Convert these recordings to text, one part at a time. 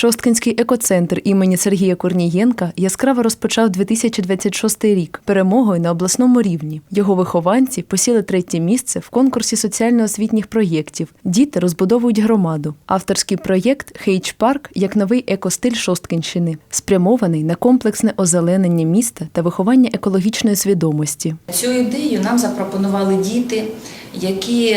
Шосткинський екоцентр імені Сергія Корнієнка яскраво розпочав 2026 рік перемогою на обласному рівні. Його вихованці посіли третє місце в конкурсі соціально-освітніх проєктів. Діти розбудовують громаду. Авторський проєкт Хейч Парк як новий екостиль Шосткинщини, спрямований на комплексне озеленення міста та виховання екологічної свідомості. Цю ідею нам запропонували діти, які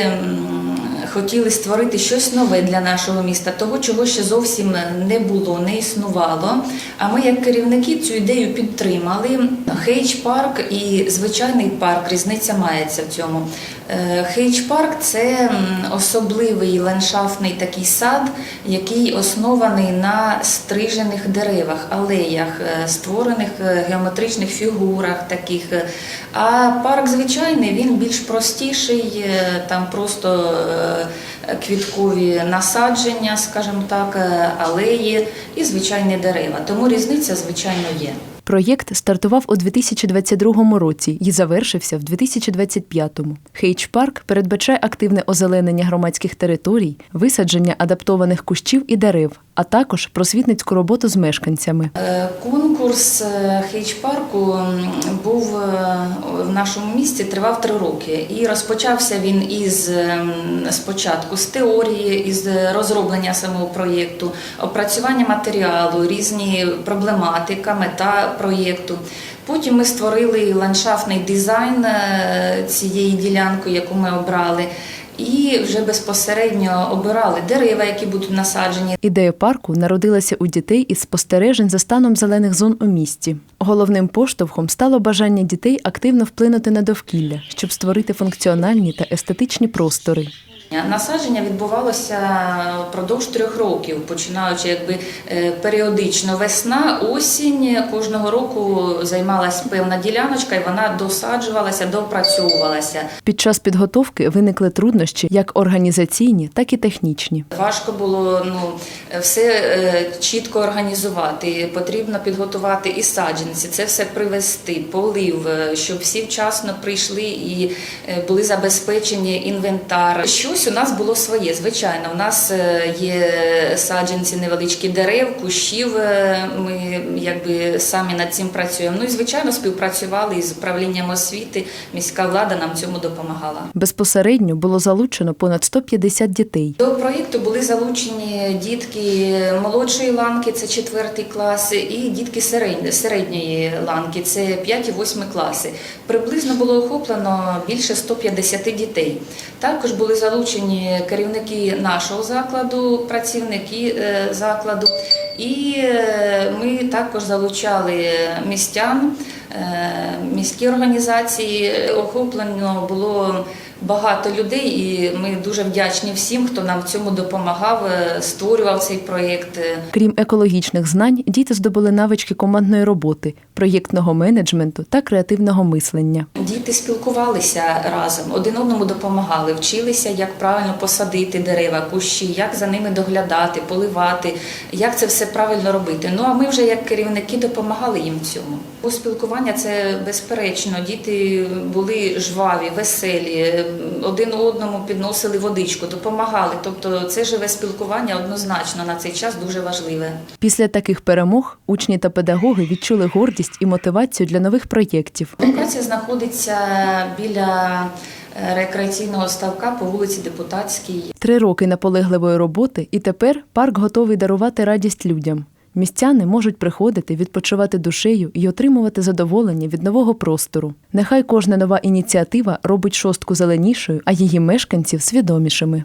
хотіли створити щось нове для нашого міста, того, чого ще зовсім не було, не існувало. А ми, як керівники, цю ідею підтримали. Хейч парк і звичайний парк, різниця мається в цьому. Е, Хейч парк це особливий ландшафтний такий сад, який оснований на стрижених деревах, алеях, е, створених е, геометричних фігурах таких. А парк звичайний, він більш простіший, там просто квіткові насадження, скажімо так, е, алеї і звичайні дерева. Тому різниця, звичайно, є. Проєкт стартував у 2022 році і завершився в 2025-му. Хейч Парк передбачає активне озеленення громадських територій, висадження адаптованих кущів і дерев, а також просвітницьку роботу з мешканцями. Е, Конкурс е, хейч-парку був е, в нашому місті, тривав три роки. І розпочався він із ем, спочатку з теорії, із розроблення самого проєкту, опрацювання матеріалу, різні проблематика, мета проєкту. Потім ми створили ландшафтний дизайн цієї ділянки, яку ми обрали. І вже безпосередньо обирали дерева, які будуть насаджені, Ідея парку народилася у дітей із спостережень за станом зелених зон у місті. Головним поштовхом стало бажання дітей активно вплинути на довкілля, щоб створити функціональні та естетичні простори. Насадження відбувалося впродовж трьох років, починаючи якби е, періодично весна, осінь. Кожного року займалась певна діляночка, і вона досаджувалася, допрацьовувалася. Під час підготовки виникли труднощі як організаційні, так і технічні. Важко було ну все е, чітко організувати. Потрібно підготувати і саджанці, це все привезти, полив, е, щоб всі вчасно прийшли і е, були забезпечені інвентар. Щось у нас було своє. Звичайно, у нас е, є саджанці невеличкі дерев, кущів. е, Ми якби самі над цим працюємо. Ну і звичайно співпрацювали із управлінням освіти. Міська влада нам цьому допомагала. Безпосередньо було залучено понад 150 дітей. До проєкту були залучені дітки молодшої ланки, це четвертий клас, і дітки середньої, середньої ланки, це 5 і 8 класи. Приблизно було охоплено більше 150 дітей. Також були залучені керівники нашого закладу, працівники е, закладу, і е, ми також залучали містян, е, міські організації. Охоплено було багато людей, і ми дуже вдячні всім, хто нам в цьому допомагав, е, створював цей проєкт. Крім екологічних знань, діти здобули навички командної роботи, проєктного менеджменту та креативного мислення. Діти спілкувалися разом, один одному допомагали, вчилися, як правильно посадити дерева, кущі, як за ними доглядати, поливати, як це все правильно робити. Ну а ми вже як керівники допомагали їм в цьому. Бо спілкування це безперечно. Діти були жваві, веселі, один одному підносили водичку, допомагали. Тобто, це живе спілкування однозначно на цей час дуже важливе. Після таких перемог учні та педагоги відчули гордість і мотивацію для нових проєктів. Локація знаходиться біля е, рекреаційного ставка по вулиці Депутатській. Три роки наполегливої роботи, і тепер парк готовий дарувати радість людям. Містяни можуть приходити, відпочивати душею і отримувати задоволення від нового простору. Нехай кожна нова ініціатива робить шостку зеленішою, а її мешканців свідомішими.